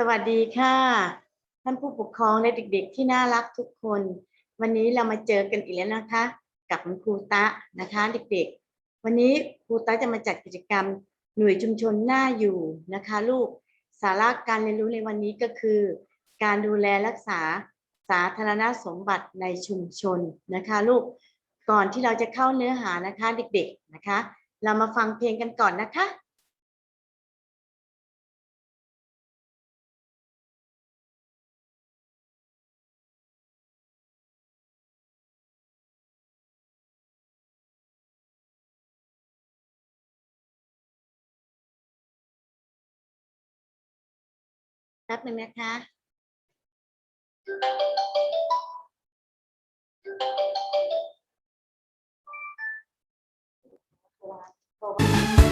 สวัสดีค่ะ ท่านผู้ปกครองและเด็กๆ ที่น่ารักทุกคน วันนี้เรามาเจอกันอีกแล้วนะคะ กับครูตะนะคะเด็กๆ วันนี้ครูตะจะมาจัดกิจกรรมหน่วยชุมชนหน่าอยู่นะคะ ลูกสาระการเรียนรู้ในวันนี้ก็คือ การดูแลรักษาสาธารณสมบัติในชุมชนนะคะ ลูกก่อนที่เราจะเข้าเนื้อหานะคะเด็กๆนะคะ เรามาฟังเพลงกันก่อนนะคะ แป๊บหนึ่งนะคะบ้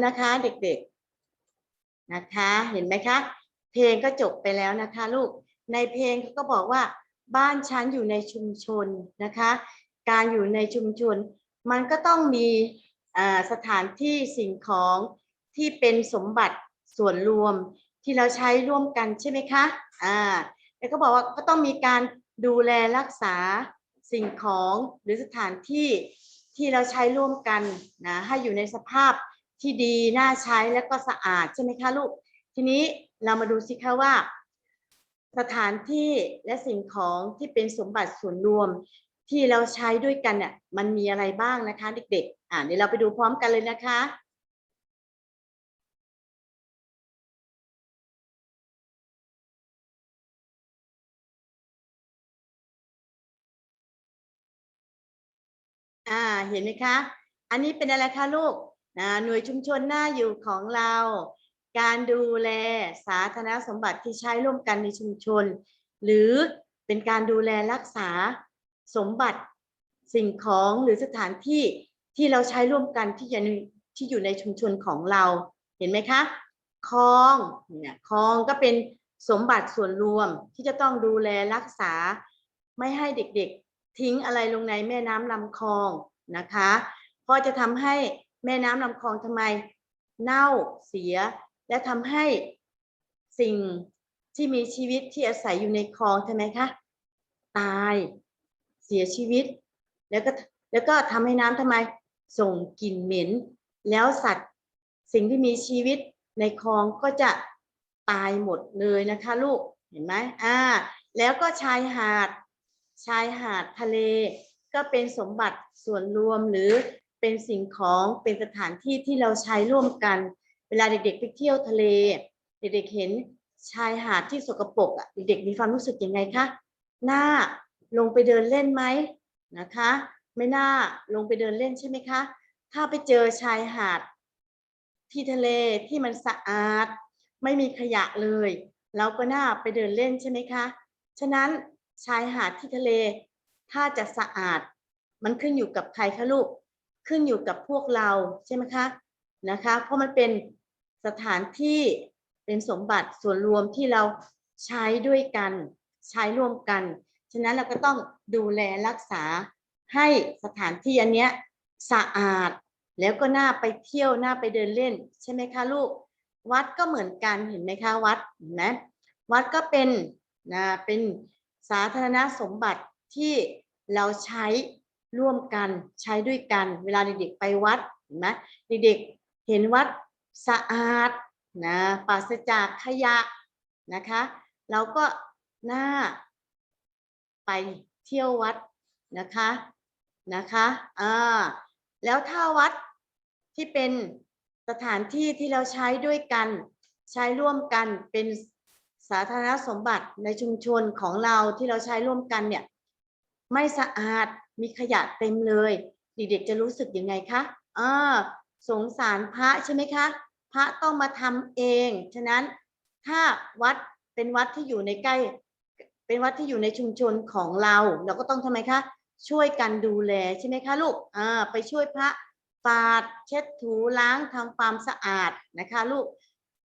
แล้วนะคะ เด็กๆนะคะ เห็นไหมคะ เพลงก็จบไปแล้วนะคะลูกในเพลงเขาก็บอกว่า บ้านฉันอยู่ในชุมชนนะคะ การอยู่ในชุมชน มันก็ต้องมีสถานที่สิ่งของที่เป็นสมบัติส่วนรวมที่เราใช้ร่วมกันใช่ไหมคะอ่าแล้วก็บอกว่าก็ต้องมีการดูแลรักษาสิ่งของหรือสถานที่ที่เราใช้ร่วมกันนะให้อยู่ในสภาพ ที่ดีน่าใช้แล้วก็สะอาดใช่ไหมคะลูก ทีนี้เรามาดูสิคะว่า สถานที่และสิ่งของที่เป็นสมบัติส่วนรวม ที่เราใช้ด้วยกันเนี่ยมันมีอะไรบ้างนะคะ เด็กๆ อ่าเดี๋ยวเราไปดูพร้อมกันเลยนะคะอ่าเห็นไหมคะ อันนี้เป็นอะไรคะลูก นะหน่วยชุมชนหน้าอยู่ของเรา การดูแลสาธารณสมบัติที่ใช้ร่วมกันในชุมชน หรือเป็นการดูแลรักษาสมบัติสิ่งของหรือสถานที่ที่เราใช้ร่วมกันที่อยู่ในที่อยู่ในชุมชนของเราเห็นไหมคะคลองเนี่ยคลองก็เป็นสมบัติส่วนรวมที่จะต้องดูแลรักษา ไม่ให้เด็กๆ ทิ้งอะไรลงในแม่น้ำลำคลองนะคะเพราะจะทำให้ แม่น้ำลำคลองทำไม เน่าเสีย และทำให้สิ่งที่มีชีวิตที่อาศัยอยู่ในคลองใช่ไหมคะตายเสียชีวิต แล้วก็แล้วก็ทำให้น้ำทำไม ส่งกลิ่นเหม็น แล้วสัตว์สิ่งที่มีชีวิตในคลองก็จะตายหมดเลยนะคะลูกเห็นไหมอ่า แล้วก็ชายหาด ชายหาดทะเล ก็เป็นสมบัติส่วนรวมหรือ เป็นสิ่งของเป็นสถานที่ที่เราใช้ร่วมกัน เวลาเด็กๆไปเที่ยวทะเล เด็กๆเห็นชายหาดที่สกปรกอะเด็กๆมีความรู้สึกยังไงคะหน้าลงไปเดินเล่นไหมนะคะ ไม่น่าลงไปเดินเล่นใช่ไหมคะ ถ้าไปเจอชายหาด ที่ทะเลที่มันสะอาด ไม่มีขยะเลย เราก็น่าไปเดินเล่นใช่ไหมคะ ฉะนั้นชายหาดที่ทะเล ถ้าจะสะอาด มันขึ้นอยู่กับใครคะลูก ขึ้นอยู่กับพวกเราใช่ไหมคะนะคะเพราะมันเป็นสถานที่เป็นสมบัติส่วนรวมที่เราใช้ด้วยกันใช้ร่วมกัน ฉะนั้นเราก็ต้องดูแลรักษาให้สถานที่อันเนี้ยสะอาดแล้วก็น่าไปเที่ยวน่าไปเดินเล่น ใช่ไหมคะลูก วัดก็เหมือนกันเห็นไหมคะวัดเห็นไหมวัดก็เป็นนะเป็นสาธารณสมบัติที่เราใช้ ร่วมกันใช้ด้วยกัน เวลาเด็กๆไปวัดเห็นไหมเด็กๆเห็นวัดสะอาดนะปราศจากขยะนะคะเราก็น่าไปเที่ยววัดนะคะนะคะอ่าแล้วถ้าวัดที่เป็นสถานที่ที่เราใช้ด้วยกัน ใช้ร่วมกันเป็นสาธารณสมบัติในชุมชนของเราที่เราใช้ร่วมกันเนี่ยไม่สะอาด มีขยะเต็มเลย เด็กๆจะรู้สึกยังไงคะอ่าสงสารพระใช่ไหมคะ พระต้องมาทำเอง ฉะนั้นถ้าวัดเป็นวัดที่อยู่ในใกล้ เป็นวัดที่อยู่ในชุมชนของเรา เราก็ต้องทำไมคะ ช่วยกันดูแลใช่ไหมคะลูกอ่าไปช่วยพระฝาดเช็ดถูล้างทำความสะอาดนะคะลูก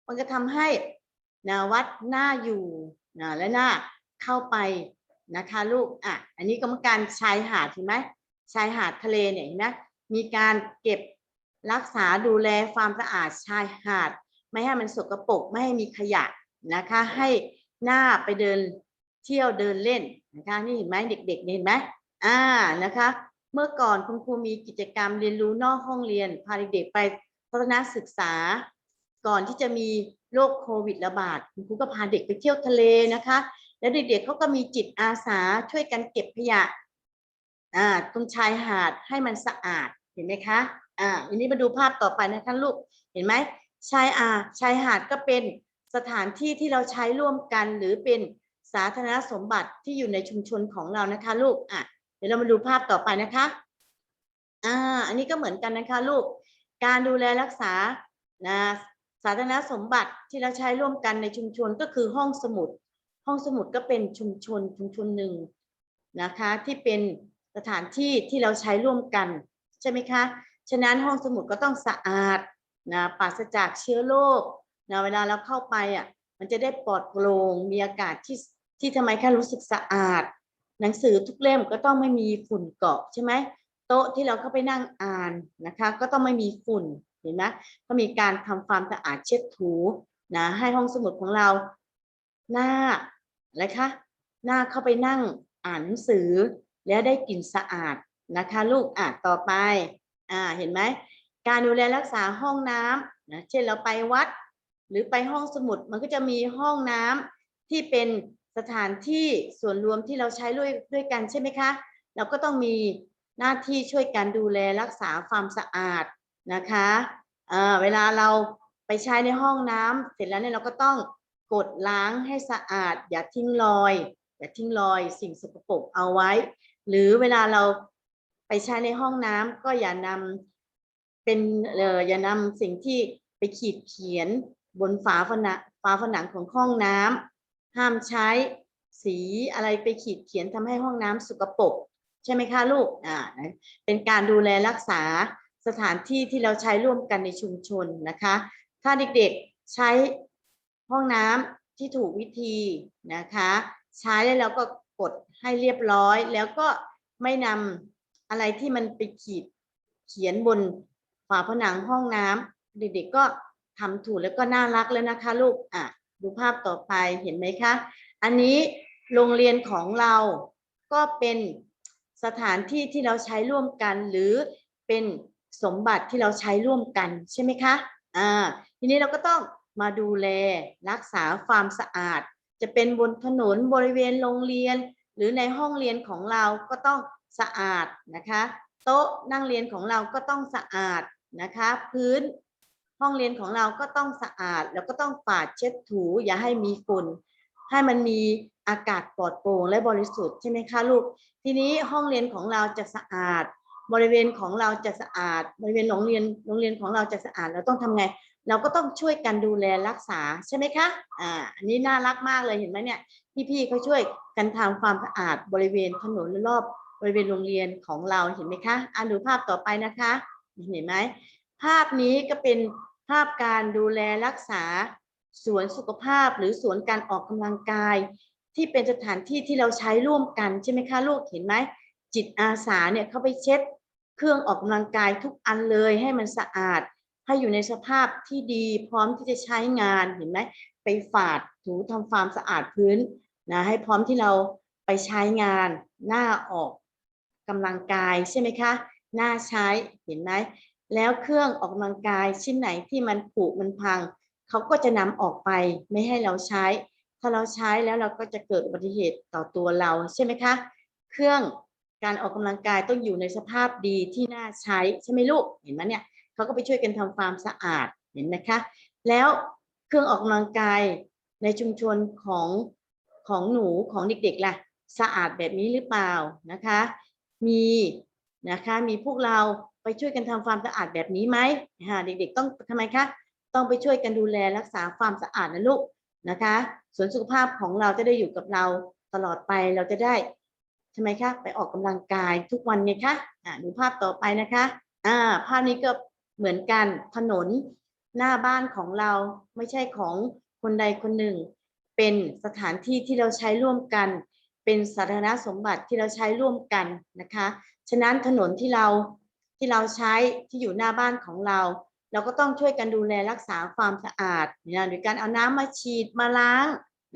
มันจะทำให้นะวัดน่าอยู่นะและน่าเข้าไป นะคะลูกอะอันนี้กรรมการชายหาดเห็นไหมชายหาดทะเลเนี่ยเห็นไหมมีการเก็บรักษาดูแลความสะอาดชายหาด ไม่ให้มันสกปรกไม่ให้มีขยะนะคะให้หน้าไปเดินเที่ยวเดินเล่นนะคะนี่เห็นไหมเด็กๆเห็นไหมอ่านะคะ เมื่อก่อนคุณครูมีกิจกรรมเรียนรู้นอกห้องเรียนพาเด็กๆไปทัศนศึกษา ก่อนที่จะมีโรคโควิดระบาดคุณครูก็พาเด็กไปเที่ยวทะเลนะคะ แล้วเด็กๆเขาก็มีจิตอาสาช่วยกันเก็บขยะอ่าตรงชายหาดให้มันสะอาดเห็นไหมคะอ่าอันนี้มาดูภาพต่อไปนะคะลูกเห็นไหมชายอาชายหาดก็เป็นสถานที่ที่เราใช้ร่วมกัน หรือเป็นสาธารณสมบัติที่อยู่ในชุมชนของเรานะคะ ลูกอะเดี๋ยวเรามาดูภาพต่อไปนะคะอ่าอันนี้ก็เหมือนกันนะคะลูก การดูแลรักษานะสาธารณสมบัติที่เราใช้ร่วมกันในชุมชนก็คือห้องสมุด ห้องสมุดก็เป็นชุมชนชุมชนหนึ่งนะคะที่เป็นสถานที่ที่เราใช้ร่วมกันใช่ไหมคะ ฉะนั้นห้องสมุดก็ต้องสะอาดนะปราศจากเชื้อโรคนะเวลาเราเข้าไปอะมันจะได้ปลอดโปร่งมีอากาศที่ที่ทำไมคะรู้สึกสะอาด หนังสือทุกเล่มก็ต้องไม่มีฝุ่นเกาะใช่ไหมโต๊ะที่เราเข้าไปนั่งอ่านนะคะ ก็ต้องไม่มีฝุ่นเห็นไหมก็มีการทำความสะอาดเช็ดถูนะให้ห้องสมุดของเราหน้า อะไรคะหน้าเข้าไปนั่งอ่านหนังสือ แล้วได้กลิ่นสะอาดนะคะลูกอะต่อไปอ่าเห็นไหมการดูแลรักษาห้องน้ำนะเช่นเราไปวัด หรือไปห้องสมุดมันก็จะมีห้องน้ำที่เป็นสถานที่ส่วนรวมที่เราใช้ด้วยด้วยกันใช่ไหมคะ เราก็ต้องมีหน้าที่ช่วยกันดูแลรักษาความสะอาดนะคะเเวลาเราไปใช้ในห้องน้ำเสร็จแล้วเนี่ยเราก็ต้อง กดล้างให้สะอาด อย่าทิ้งรอย อย่าทิ้งรอยสิ่งสกปรกเอาไว้ หรือเวลาเราไปใช้ในห้องน้ำก็อย่านำเป็นเอออย่านำสิ่งที่ไปขีดเขียนบนฝาผนังฝาผนังของห้องน้ำห้ามใช้สีอะไรไปขีดเขียนทำให้ห้องน้ำสกปรกใช่ไหมคะลูกอ่าเป็นการดูแลรักษาสถานที่ที่เราใช้ร่วมกันในชุมชนนะคะ ถ้าเด็กๆใช้ ห้องน้ำที่ถูกวิธีนะคะ ใช้แล้วก็กดให้เรียบร้อย แล้วก็ไม่นำอะไรที่มันไปขีดเขียนบนฝาผนังห้องน้ำเด็กๆก็ทำถูกแล้วก็น่ารักแล้วนะคะ ลูกอะดูภาพต่อไปเห็นไหมคะ อันนี้โรงเรียนของเราก็เป็นสถานที่ที่เราใช้ร่วมกัน หรือเป็นสมบัติที่เราใช้ร่วมกันใช่ไหมคะอ่าทีนี้เราก็ต้อง มาดูแลรักษาความสะอาด จะเป็นบนถนนบริเวณโรงเรียน หรือในห้องเรียนของเราก็ต้องสะอาดนะคะ โต๊ะนั่งเรียนของเราก็ต้องสะอาดนะคะ พื้นห้องเรียนของเราก็ต้องสะอาด แล้วก็ต้องปาดเช็ดถู อย่าให้มีฝุ่นให้มันมีอากาศปลอดโปร่งและบริสุทธิ์ใช่ไหมคะลูก ทีนี้ห้องเรียนของเราจะสะอาด บริเวณของเราจะสะอาด บริเวณโรงเรียนโรงเรียนของเราจะสะอาด เราต้องทำไง เราก็ต้องช่วยกันดูแลรักษาใช่ไหมคะ อ่า อันนี้น่ารักมากเลยเห็นไหมเนี่ย พี่ๆเขาช่วยกันทำความสะอาดบริเวณถนนรอบบริเวณโรงเรียนของเราเห็นไหมคะ อ่านดูภาพต่อไปนะคะ เห็นไหม ภาพนี้ก็เป็นภาพการดูแลรักษาสวนสุขภาพหรือสวนการออกกำลังกาย ที่เป็นสถานที่ที่เราใช้ร่วมกันใช่ไหมคะลูกเห็นไหม จิตอาสาเนี่ยเขาไปเช็ดเครื่องออกกำลังกายทุกอันเลยให้มันสะอาด ให้อยู่ในสภาพที่ดีพร้อมที่จะใช้งานเห็นไหมไปฝาดถูทำความสะอาดพื้นนะให้พร้อมที่เราไปใช้งานหน้าออกกำลังกายใช่ไหมคะหน้าใช้เห็นไหมแล้วเครื่องออกกำลังกายชิ้นไหนที่มันผุมันพังเขาก็จะนำออกไปไม่ให้เราใช้ ถ้าเราใช้แล้วเราก็จะเกิดอุบัติเหตุต่อตัวเราใช่ไหมคะ เครื่องการออกกำลังกายต้องอยู่ในสภาพดีที่น่าใช้ใช่ไหมลูกเห็นไหมเนี่ย เขาก็ไปช่วยกันทำความสะอาดเห็นไหมคะ แล้วเครื่องออกกำลังกายในชุมชนของของหนูของเด็กๆล่ะสะอาดแบบนี้หรือเปล่านะคะ มีนะคะมีพวกเราไปช่วยกันทำความสะอาดแบบนี้ไหมเด็กๆต้องทำไมคะต้องไปช่วยกันดูแลรักษาความสะอาดนะลูกนะคะส่วนสุขภาพของเราจะได้อยู่กับเราตลอดไปเราจะได้ใช่ไหมคะไปออกกำลังกายทุกวันไงคะอ่าดูภาพต่อไปนะคะอ่าภาพนี้ก็ เหมือนกันถนนหน้าบ้านของเราไม่ใช่ของคนใดคนหนึ่ง เป็นสถานที่ที่เราใช้ร่วมกัน เป็นสาธารณสมบัติที่เราใช้ร่วมกันนะคะ ฉะนั้นถนนที่เราที่เราใช้ที่อยู่หน้าบ้านของเรา เราก็ต้องช่วยกันดูแลรักษาความสะอาดนะโดยการเอาน้ำมาฉีดมาล้าง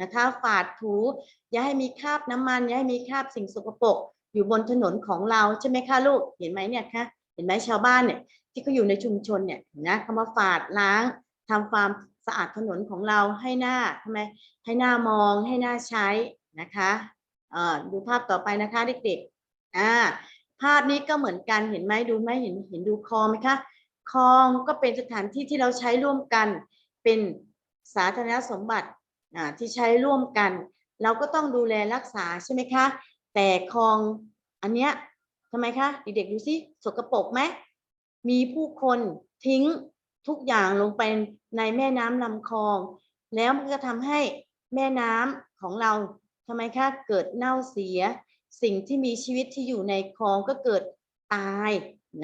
นะคะฝาดถูอย่าให้มีคราบน้ำมันอย่าให้มีคราบสิ่งสกปรกอยู่บนถนนของเราใช่ไหมคะลูกเห็นไหมเนี่ยคะ ห็นไหมชาวบ้านเนี่ยที่เขาอยู่ในชุมชนเนี่ยนะเขามาฝาดล้างทำความสะอาดถนนของเราให้หน้าทำไมให้หน้ามองให้หน้าใช้นะคะเอ่อดูภาพต่อไปนะคะเด็กๆอ่าภาพนี้ก็เหมือนกันเห็นไหมดูไหมเห็นเห็นดูคลองไหมคะคลองก็เป็นสถานที่ที่เราใช้ร่วมกัน เป็นสาธารณสมบัติอ่าที่ใช้ร่วมกัน เราก็ต้องดูแลรักษาใช่ไหมคะแต่คลองอันเนี้ย ทำไมคะเด็กๆดูสิสกปรกไหมมีผู้คนทิ้งทุกอย่างลงไปในแม่น้ำลำคลอง แล้วมันก็ทำให้แม่น้ำของเราทำไมคะเกิดเน่าเสีย สิ่งที่มีชีวิตที่อยู่ในคลองก็เกิดตาย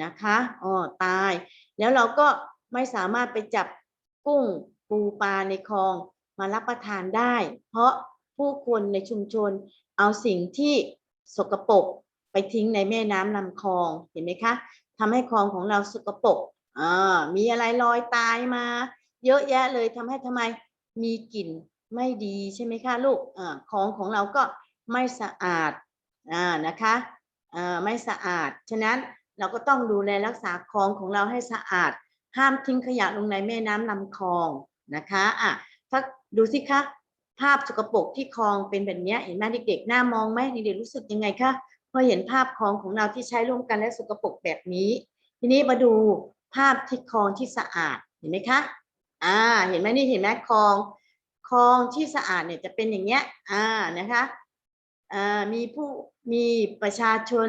นะคะอ๋อตาย แล้วเราก็ไม่สามารถไปจับกุ้งปูปลาในคลองมารับประทานได้ เพราะผู้คนในชุมชนเอาสิ่งที่สกปรก ไปทิ้งในแม่น้ำลำคลองเห็นไหมคะทำให้คลองของเราสกปรกอ่ามีอะไรลอยตายมา เยอะแยะเลยทำให้ทำไมมีกลิ่นไม่ดีใช่ไหมคะลูกอ่าคลองของเราก็ไม่สะอาดอ่านะคะอ่าไม่สะอาด ฉะนั้นเราก็ต้องดูแลรักษาคลองของเราให้สะอาด ห้ามทิ้งขยะลงในแม่น้ำลำคลองนะคะอะถ้าดูสิคะภาพสกปรกที่คลองเป็นแบบนี้เห็นไหมเด็กๆหน้ามองไหมเด็กๆรู้สึกยังไงคะ อเห็นภาพคลองของเราที่ใช้ร่วมกันและสกปรกแบบนี้ ทีนี้มาดูภาพที่คลองที่สะอาดเห็นไหมคะ อ่า เห็นไหมนี่เห็นไหมคลองคลองที่สะอาดเนี่ยจะเป็นอย่างเงี้ย อ่า นะคะอ่ามีผู้มีประชาชน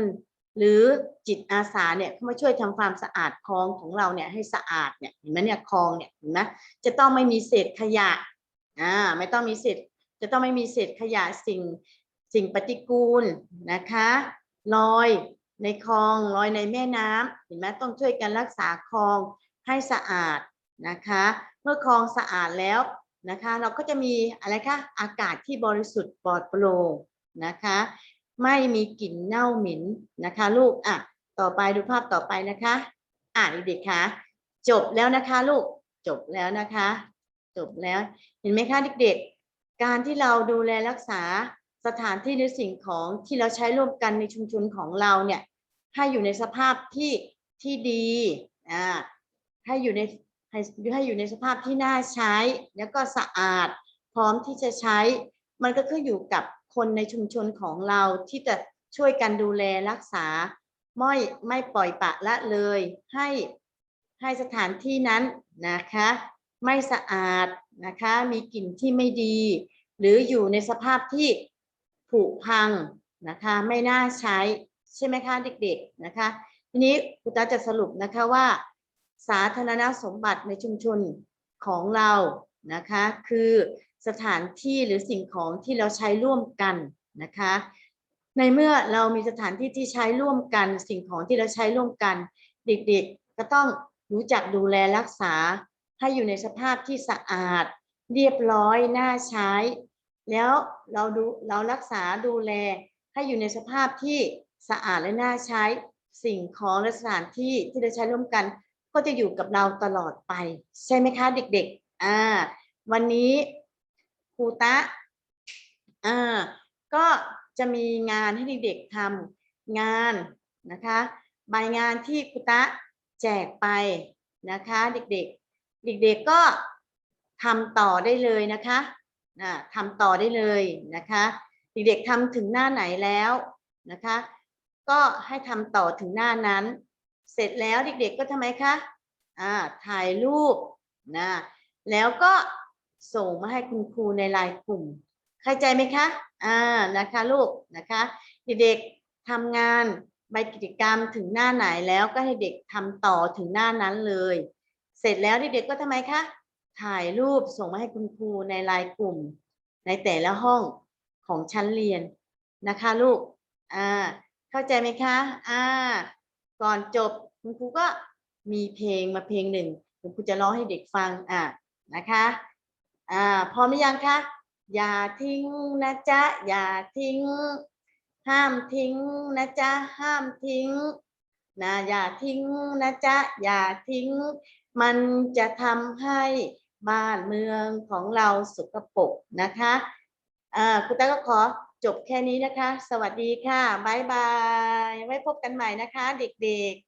หรือจิตอาสาเนี่ยเข้ามาช่วยทำความสะอาดคลองของเราเนี่ยให้สะอาดเนี่ยเห็นไหมเนี่ยคลองเนี่ยเห็นไหมจะต้องไม่มีเศษขยะ อ่า ไม่ต้องมีเศษ จะต้องไม่มีเศษขยะสิ่งสิ่งปฏิกูลนะคะ ลอยในคลองลอยในแม่น้ำเห็นไหมต้องช่วยกันรักษาคลองให้สะอาดนะคะ เมื่อคลองสะอาดแล้วนะคะ เราก็จะมีอะไรคะอากาศที่บริสุทธิ์ปลอดโปร่งนะคะ ไม่มีกลิ่นเน่าเหม็นนะคะ ลูกอะต่อไปดูภาพต่อไปนะคะอะเด็กๆคะจบแล้วนะคะลูกจบแล้วนะคะ จบแล้วเห็นไหมคะเด็กๆ การที่เราดูแลรักษา สถานที่หรือสิ่งของที่เราใช้ร่วมกันในชุมชนของเราเนี่ยให้อยู่ในสภาพที่ที่ดีอ่าให้อยู่ในให้ให้อยู่ในสภาพที่น่าใช้ แล้วก็สะอาดพร้อมที่จะใช้ มันก็ขึ้นอยู่กับคนในชุมชนของเราที่จะช่วยกันดูแลรักษา ไม่ไม่ปล่อยปะละเลยให้ให้สถานที่นั้นนะคะ ไม่สะอาดนะคะ มีกลิ่นที่ไม่ดี หรืออยู่ในสภาพที่ ผุพังนะคะไม่น่าใช้ใช่ไหมคะเด็กๆนะคะทีนี้ครูตาจะสรุปนะคะว่า สาธารณสมบัติในชุมชนของเรานะคะคือสถานที่หรือสิ่งของที่เราใช้ร่วมกันนะคะในเมื่อเรามีสถานที่ที่ใช้ร่วมกัน สิ่งของที่เราใช้ร่วมกัน เด็กๆ ก็ต้องรู้จักดูแลรักษาให้อยู่ในสภาพที่สะอาด เรียบร้อยน่าใช้ แล้วเราดูเรารักษาดูแลให้อยู่ในสภาพที่สะอาดและน่าใช้สิ่งของและสถานที่ที่เราใช้ร่วมกัน ก็จะอยู่กับเราตลอดไป ใช่ไหมคะเด็กๆอ่าวันนี้ครูตะอ่าก็จะมีงานให้เด็กๆทำงานนะคะใบงานที่ครูตะแจกไปนะคะ เด็กๆ เด็กๆก็ทำต่อได้เลยนะคะ อ่าทำต่อได้เลยนะคะเด็กๆทำถึงหน้าไหนแล้วนะคะ ก็ให้ทำต่อถึงหน้านั้น เสร็จแล้วเด็กๆก็ทำไมคะอ่าถ่ายรูปนะแล้วก็ส่งมาให้คุณครูในไลน์กลุ่มเข้าใจไหมคะอ่านะคะลูกนะคะเด็กๆทำงานใบกิจกรรมถึงหน้าไหนแล้วก็ให้เด็กทำต่อถึงหน้านั้นเลย เสร็จแล้วเด็กๆก็ทำไมคะ ถ่ายรูปส่งมาให้คุณครูในไลน์กลุ่ม ในแต่ละห้องของชั้นเรียนนะคะลูก อ่า เข้าใจไหมคะ อ่า ก่อนจบคุณครูก็มีเพลงมาเพลงหนึ่งคุณครูจะร้องให้เด็กฟัง อ่า นะคะ อ่า พร้อมหรือยังคะ อย่าทิ้งนะจ๊ะ อย่าทิ้ง ห้ามทิ้งนะจ๊ะ ห้ามทิ้ง นะ อย่าทิ้งนะจ๊ะ อย่าทิ้ง มันจะทำให้ บ้านเมืองของเราสกปรกนะคะอ่าคุณตาก็ขอจบแค่นี้นะคะ สวัสดีค่ะ บ๊ายบาย ไว้พบกันใหม่นะคะ เด็กๆ